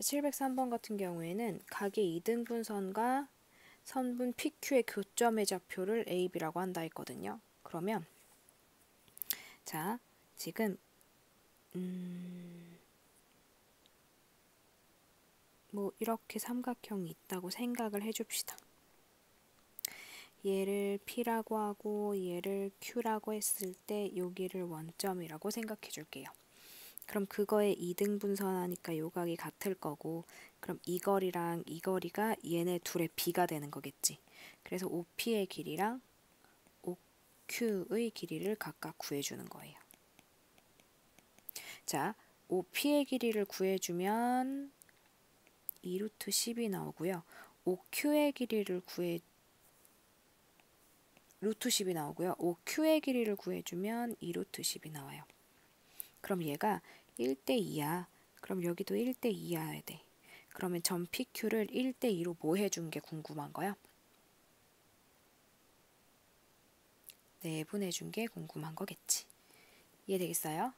자, 703번 같은 경우에는 각의 2등분선과 선분 PQ의 교점의 좌표를 AB라고 한다 했거든요. 그러면 자, 지금 음, 뭐 이렇게 삼각형이 있다고 생각을 해줍시다. 얘를 P라고 하고 얘를 Q라고 했을 때 여기를 원점이라고 생각해 줄게요. 그럼 그거의 2등 분선하니까 요각이 같을 거고 그럼 이 거리랑 이 거리가 얘네 둘의 비가 되는 거겠지. 그래서 OP의 길이랑 OQ의 길이를 각각 구해주는 거예요. 자, OP의 길이를 구해주면 2루트 10이 나오고요. OQ의 길이를 구해 루트 10이 나오고요. OQ의 길이를 구해주면 2루트 10이 나와요. 그럼 얘가 1대 2야. 그럼 여기도 1대 2여야 돼. 그러면 점 PQ를 1대 2로 뭐 해준 게 궁금한 거야? 내분해준 게 궁금한 거겠지. 이해되겠어요?